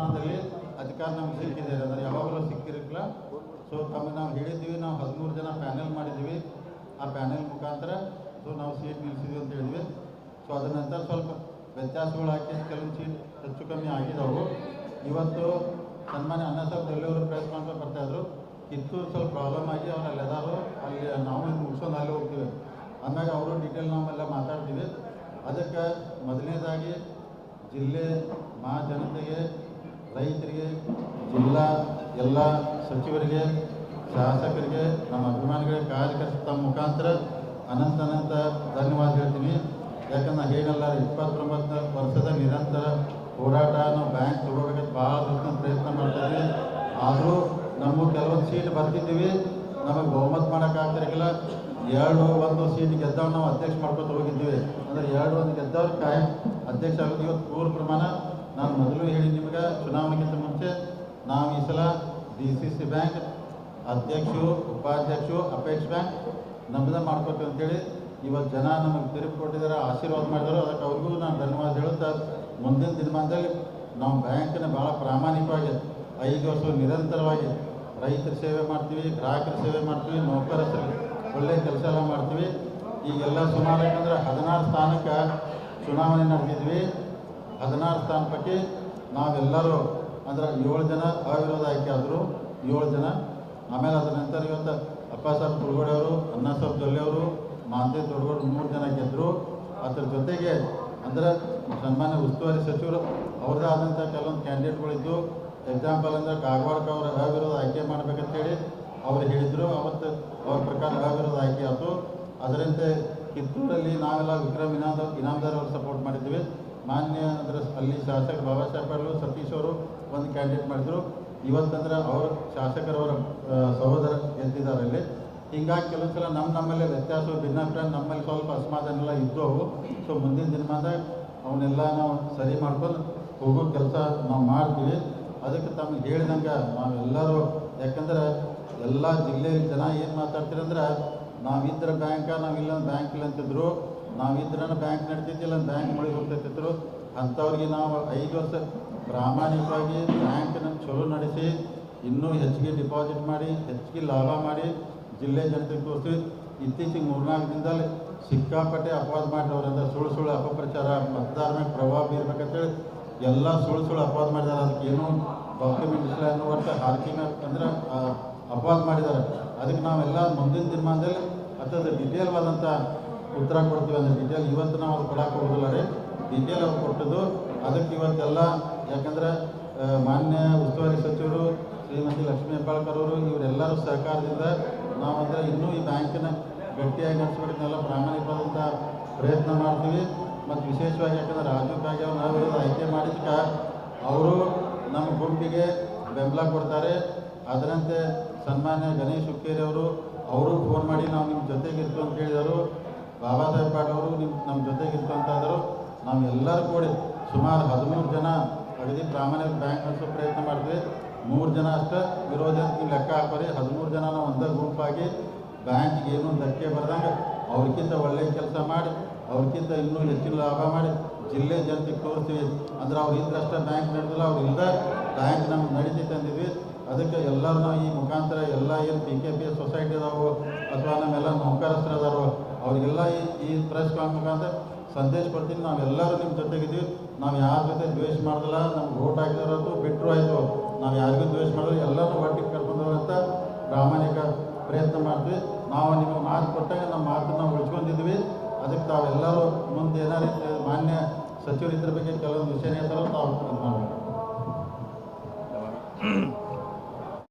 ಅಧಿಕಾರ ನಮ್ಗೆ ಸಿಕ್ಕಿದೆ. ಅಂದರೆ ಯಾವಾಗಲೂ ಸಿಕ್ಕಿರಲಿಲ್ಲ ಸೊ ತಮಗೆ ನಾವು ಹೇಳಿದ್ವಿ ನಾವು ಹದಿಮೂರು ಜನ ಪ್ಯಾನೆಲ್ ಮಾಡಿದ್ದೀವಿ. ಆ ಪ್ಯಾನೆಲ್ ಮುಖಾಂತರ ಸೊ, ನಾವು ಸೀಟ್ ನಿಲ್ಲಿಸಿದ್ವಿ ಅಂತ ಹೇಳಿದ್ವಿ. ಸೊ ಅದ ನಂತರ ಸ್ವಲ್ಪ ವ್ಯತ್ಯಾಸಗಳು ಹಾಕಿ ಕೆಲವೊಂದು ಸೀಟ್ ಹೆಚ್ಚು ಕಮ್ಮಿ ಆಗಿದ್ದವು ಇವತ್ತು ಸನ್ಮಾನ್ಯ ಅನ್ನ ಸಾಹೇಬ್ ದೊಡ್ಡವರು ಪ್ರೆಸ್ ಬರ್ತಾ ಬರ್ತಾಯಿದ್ರು ಕಿತ್ತೂರು ಸ್ವಲ್ಪ ಪ್ರಾಬ್ಲಮ್ ಆಗಿ ಅವ್ರು ಅಲ್ಲೆದಾರು, ಅಲ್ಲಿ ನಾವು ಮುಗಿಸ್ಕೊಂಡು ಅಲ್ಲಿ ಹೋಗ್ತೀವಿ. ಆಮ್ಯಾಗ ಅವರು ಡೀಟೇಲ್ ನಾವೆಲ್ಲ ಮಾತಾಡ್ತೀವಿ. ಅದಕ್ಕೆ ಮೊದಲನೇದಾಗಿ ಜಿಲ್ಲೆ ಮಹಾಜನತೆಗೆ ರೈತರಿಗೆ, ಜಿಲ್ಲಾ ಎಲ್ಲ ಸಚಿವರಿಗೆ, ಶಾಸಕರಿಗೆ, ನಮ್ಮ ಅಭಿಮಾನಿಗಳಿಗೆ ಕಾರ್ಯಕರ್ತ ಮುಖಾಂತರ ಅನಂತ ಅನಂತ ಧನ್ಯವಾದ ಹೇಳ್ತೀನಿ. ಯಾಕಂದ್ರೆ ನಾನು ಹೇಳಲ್ಲ ಇಪ್ಪತ್ತೊಂಬತ್ತು ವರ್ಷದ ನಿರಂತರ ಹೋರಾಟ ನಾವು ಬ್ಯಾಂಕ್ ತಗೋಬೇಕಂತ ಭಾಳ ದಿವಸ ಪ್ರಯತ್ನ ಮಾಡ್ತಾ ಇದ್ವಿ ಆದರೂ ನಮಗೆ ಕೆಲವೊಂದು ಸೀಟ್ ಬರ್ತಿದ್ದೀವಿ. ನಮಗೆ ಬಹುಮತ ಮಾಡೋಕ್ಕಾಗ್ತಿರಲಿಲ್ಲ ಎರಡು ಒಂದು ಸೀಟ್ ಗೆದ್ದವ್ರು ನಾವು ಅಧ್ಯಕ್ಷ ಮಾಡ್ಕೊತ ಹೋಗಿದ್ದೀವಿ. ಅಂದರೆ ಎರಡು ಒಂದು ಗೆದ್ದವ್ರು ಕಾಯಂ ಅಧ್ಯಕ್ಷ ಆಗೋದು ಇವತ್ತು ಪೂರ್ವ ಪ್ರಮಾಣ. ನಾನು ಮೊದಲು ಹೇಳಿ ನಿಮ್ಗೆ ಚುನಾವಣೆಗಿಂತ ಮುಂಚೆ ನಾವು ಈ ಸಲ ಡಿ ಸಿ ಸಿ ಬ್ಯಾಂಕ್ ಅಧ್ಯಕ್ಷರು, ಉಪಾಧ್ಯಕ್ಷರು, ಅಪೇಕ್ಷ ಬ್ಯಾಂಕ್ ನಮ್ಮದೇ ಮಾಡ್ಕೊತೀವಿ ಅಂತೇಳಿ ಇವತ್ತು ಜನ ನಮಗೆ ತಿರುಗಿ ಕೊಟ್ಟಿದ್ದಾರೆ, ಆಶೀರ್ವಾದ ಮಾಡಿದ್ರು ಅದಕ್ಕೆ ಅವ್ರಿಗೂ ನಾನು ಧನ್ಯವಾದ ಹೇಳುತ್ತಾ ಮುಂದಿನ ದಿನಮಾನದಲ್ಲಿ ನಾವು ಬ್ಯಾಂಕಿನ ಭಾಳ ಪ್ರಾಮಾಣಿಕವಾಗಿ ಐದು ವರ್ಷ ನಿರಂತರವಾಗಿ ರೈತರ ಸೇವೆ ಮಾಡ್ತೀವಿ, ಗ್ರಾಹಕರ ಸೇವೆ ಮಾಡ್ತೀವಿ, ನೌಕರರ ಒಳ್ಳೆ ಕೆಲಸ ಎಲ್ಲ ಮಾಡ್ತೀವಿ. ಈಗೆಲ್ಲ ಸುಮಾರು ಯಾಕಂದ್ರೆ ಹದಿನಾರು ಸ್ಥಾನಕ್ಕೆ ಚುನಾವಣೆ ನಡೆದಿದ್ವಿ. ಹದಿನಾರು ಸ್ಥಾನ ಪೈಕಿ ನಾವೆಲ್ಲರೂ ಅಂದ್ರೆ ಏಳು ಜನ ಅವಿರೋಧ ಆಯ್ಕೆ ಆದರು ಏಳು ಜನ, ಆಮೇಲೆ ಅದರ ನಂತರ ಇವತ್ತು ಅಪ್ಪ ಸಾಹೇಬ್ ಕುರುಗೋಡೆ ಅವರು ಅಣ್ಣ ಸಾಹೇಬ್ ಜೊಲ್ಲೆ ಅವರು ಮಾಂತೆ ತೊಡಗೋಡು ಮೂರು ಜನ ಗೆದ್ದರು ಅದ್ರ ಜೊತೆಗೆ ಅಂದರೆ ಸನ್ಮಾನ್ಯ ಉಸ್ತುವಾರಿ ಸಚಿವರು ಅವ್ರದ್ದೇ ಆದಂಥ ಕೆಲವೊಂದು ಕ್ಯಾಂಡಿಡೇಟ್ಗಳಿದ್ದು ಎಕ್ಸಾಂಪಲ್ ಅಂದರೆ ಕಾಗವಾಡಕ್ಕೆ ಅವರು ಅವಿರೋಧ ಆಯ್ಕೆ ಮಾಡ್ಬೇಕಂತೇಳಿ ಅವ್ರು ಹೇಳಿದರು. ಅವತ್ತು ಅವ್ರ ಪ್ರಕಾರ ಅವಿರೋಧ ಆಯ್ಕೆ ಆಯಿತು. ಅದರಂತೆ ಕಿತ್ತೂರಲ್ಲಿ ನಾವೆಲ್ಲ ವಿಕ್ರಮ್ ಇನಾಮ್ ಇನಾಮದಾರ್ ಅವರು ಸಪೋರ್ಟ್ ಮಾಡಿದ್ವಿ. ಮಾನ್ಯ ಅಂದ್ರೆ ಅಲ್ಲಿ ಶಾಸಕ ಬಾಬಾ ಸಾಹೇಬ್ ಅವರು ಸತೀಶ್ ಅವರು ಒಂದು ಕ್ಯಾಂಡಿಡೇಟ್ ಮಾಡಿದ್ರು. ಇವತ್ತಂದ್ರೆ ಅವ್ರ ಶಾಸಕರವರ ಸಹೋದರ ಗೆದ್ದಿದ್ದಾರೆ ಅಲ್ಲಿ. ಹಿಂಗಾಗಿ ಕೆಲವು ಸಲ ನಮ್ಮ ನಮ್ಮಲ್ಲಿ ವ್ಯತ್ಯಾಸ ಭಿನ್ನಾಭಿಪ್ರಾಯ, ನಮ್ಮಲ್ಲಿ ಸ್ವಲ್ಪ ಅಸಮಾಧಾನ ಎಲ್ಲ ಇದ್ದವು. ಸೊ ಮುಂದಿನ ದಿನಮಾನದಾಗ ಅವನ್ನೆಲ್ಲ ನಾವು ಸರಿ ಮಾಡ್ಕೊಂಡು ಹೋಗೋ ಕೆಲಸ ನಾವು ಮಾಡ್ತೀವಿ. ಅದಕ್ಕೆ ತಮಗೆ ಹೇಳಿದಂಗೆ ನಾವೆಲ್ಲರೂ, ಯಾಕಂದ್ರೆ ಎಲ್ಲ ಜಿಲ್ಲೆಯಲ್ಲಿ ಜನ ಏನು ಮಾತಾಡ್ತೀರಂದ್ರೆ, ನಾವಿದ್ರೆ ಬ್ಯಾಂಕ ನಾವಿಲ್ಲ ಬ್ಯಾಂಕ್ ಇಲ್ಲ ಅಂತಿದ್ರು. ನಾವಿದ್ರೆ ಬ್ಯಾಂಕ್ ನಡೀತಿದ್ದಿಲ್ಲ ಬ್ಯಾಂಕ್ ಮುಳುಗಿ ಹೋಗ್ತಿದ್ರು ಅಂಥವ್ರಿಗೆ ನಾವು ಐದು ವರ್ಷ ಪ್ರಾಮಾಣಿಕವಾಗಿ ಬ್ಯಾಂಕನ್ನು ಚಲೋ ನಡೆಸಿ, ಇನ್ನೂ ಹೆಚ್ಚಿಗೆ ಡಿಪಾಸಿಟ್ ಮಾಡಿ, ಹೆಚ್ಚಿಗೆ ಲಾಭ ಮಾಡಿ, ಜಿಲ್ಲೆ ಜನತೆಗೆ ತೋರಿಸಿ, ಇತ್ತೀಚೆಗೆ ಮೂರ್ನಾಲ್ಕು ದಿನದಲ್ಲಿ ಸಿಕ್ಕಾಪಟ್ಟೆ ಅಪವಾದ ಮಾಡಿದವರಿಂದ ಸುಳ್ಳು ಸುಳ್ಳು ಅಪಪ್ರಚಾರ, ಮತದಾರ ಮೇಲೆ ಪ್ರಭಾವ ಬೀರ್ಬೇಕಂತೇಳಿ ಎಲ್ಲ ಸುಳ್ಳು ಸುಳ್ಳು ಅಪವಾದ ಮಾಡಿದ್ದಾರೆ ಅದಕ್ಕೆ ಏನು ಡಾಕ್ಯುಮೆಂಟ್ ಇಲ್ಲ ಅನ್ನೋ ಒಟ್ಟು ಹಾಕಿ ಅಂದ್ರೆ ಅಪವಾದ ಮಾಡಿದ್ದಾರೆ ಅದಕ್ಕೆ ನಾವೆಲ್ಲ ಮುಂದಿನ ದಿನಮಾನದಲ್ಲಿ ಅಥವಾ ಡಿಟೇಲ್ವಾದಂಥ ಉತ್ತರ ಕೊಡ್ತೀವಿ ಅಂದರೆ ಡಿಟೇಲ್ ಇವತ್ತು ನಾವು ಅದು ಕೊಡಕ್ಕೆ ಹೋಗೋದಿಲ್ಲ ರೀ. ಡಿಟೇಲ್ ಅವ್ರು ಕೊಟ್ಟಿದ್ದು. ಅದಕ್ಕೆ ಇವತ್ತೆಲ್ಲ ಯಾಕಂದ್ರೆ ಮಾನ್ಯ ಉಸ್ತುವಾರಿ ಸಚಿವರು ಶ್ರೀಮತಿ ಲಕ್ಷ್ಮೀ ಹೆಬ್ಬಾಳ್ಕರ್ ಅವರು ಇವರೆಲ್ಲರೂ ಸಹಕಾರದಿಂದ ನಾವು ಅಂದರೆ ಇನ್ನೂ ಈ ಬ್ಯಾಂಕಿನ ಗಟ್ಟಿಯಾಗಿ ನಡೆಸ್ಬೇಕನ್ನೆಲ್ಲ ಪ್ರಾಮಾಣಿಕವಾದಂಥ ಪ್ರಯತ್ನ ಮಾಡ್ತೀವಿ. ಮತ್ತು ವಿಶೇಷವಾಗಿ ಯಾಕಂದ್ರೆ ರಾಜೀವ್ ನಾವು ಆಯ್ಕೆ ಮಾಡಿದ್ಕ ಅವರು ನಮ್ಮ ಗುಂಪಿಗೆ ಬೆಂಬಲ ಕೊಡ್ತಾರೆ. ಅದರಂತೆ ಸನ್ಮಾನ್ಯ ಗಣೇಶ್ ಹುಕ್ಕೇರಿ ಅವರು ಅವರು ಫೋನ್ ಮಾಡಿ ನಾವು ನಿಮ್ಮ ಜೊತೆಗಿರ್ತೀವಿ ಅಂತ ಹೇಳಿದರು. ಬಾಬಾ ಸಾಹೇಬ್ ಪಾಟೀಲ್ ಅವರು ನಿಮ್ಮ ನಮ್ಮ ಜೊತೆಗೆ ಆದರು ನಾವು ಎಲ್ಲರೂ ಕೂಡಿ ಸುಮಾರು ಹದಿಮೂರು ಜನ ಅಗದಿ ಪ್ರಾಮಾಣಿಕ ಬ್ಯಾಂಕ್ ನಡೆಸೋ ಪ್ರಯತ್ನ ಮಾಡ್ತೀವಿ. ಮೂರು ಜನ ಅಷ್ಟೇ ವಿರೋಧ ಲೆಕ್ಕ ಹಾಕೋರಿ. ಹದಿಮೂರು ಜನ ನಾವು ಒಂದೇ ಗುಂಪಾಗಿ ಬ್ಯಾಂಕ್ಗೆ ಏನೂ ಧಕ್ಕೆ ಬರ್ದಂಗೆ ಅವ್ರಿಗಿಂತ ಒಳ್ಳೆಯ ಕೆಲಸ ಮಾಡಿ ಅವ್ರಿಗಿಂತ ಇನ್ನೂ ಹೆಚ್ಚಿನ ಲಾಭ ಮಾಡಿ ಜಿಲ್ಲೆ ಜನತೆಗೆ ತೋರಿಸ್ತೀವಿ. ಅಂದ್ರೆ ಅವ್ರು ಇದ್ರಷ್ಟೇ ಬ್ಯಾಂಕ್ ನಡೆದಿಲ್ಲ, ಅವ್ರು ಇಲ್ಲದೆ ಬ್ಯಾಂಕ್ ನಮ್ಗೆ ನಡೀತೈತೆ ಅಂದಿದ್ವಿ ಅದಕ್ಕೆ ಎಲ್ಲರೂ ಈ ಮುಖಾಂತರ ಎಲ್ಲ ಏನು P K P S society ಅದಾವು ಅಥವಾ ನಮ್ಮೆಲ್ಲ ನೌಕರಸ್ಥರು ಅದಾರೋ ಅವರಿಗೆಲ್ಲ ಈ ಈ ಪ್ರೆಸ್ ಮುಖಾಂತರ ಸಂದೇಶ ಕೊಡ್ತೀನಿ. ನಾವೆಲ್ಲರೂ ನಿಮ್ಮ ಜೊತೆಗಿದ್ದೀವಿ. ನಾವು ಯಾರ ಜೊತೆ ದ್ವೇಷ ಮಾಡಿದಲ್ಲ, ನಮ್ಗೆ ಓಟ್ ಹಾಕಿದಾರದು ಬಿಟ್ಟರು ಆಯಿತು. ನಾವು ಯಾರಿಗೂ ದ್ವೇಷ ಮಾಡಿದ್ರು ಎಲ್ಲರೂ ಒಟ್ಟಿಗೆ ಕರ್ಕೊಂಡು ಅಂತ ಪ್ರಾಮಾಣಿಕ ಪ್ರಯತ್ನ ಮಾಡ್ತೀವಿ. ನಾವು ನಿಮಗೆ ಮಾತು ಕೊಟ್ಟಾಗ ನಮ್ಮ ಮಾತನ್ನು ನಾವು ಅದಕ್ಕೆ ತಾವೆಲ್ಲರೂ ಮುಂದೆ ಏನಾರು ಮಾನ್ಯ ಸಚಿವರು ಇದ್ರ ಬಗ್ಗೆ ಕೆಲವೊಂದು ವಿಷಯ ಹೇಳ್ತಾರೋ ತಾವು ಮಾಡಬೇಕು.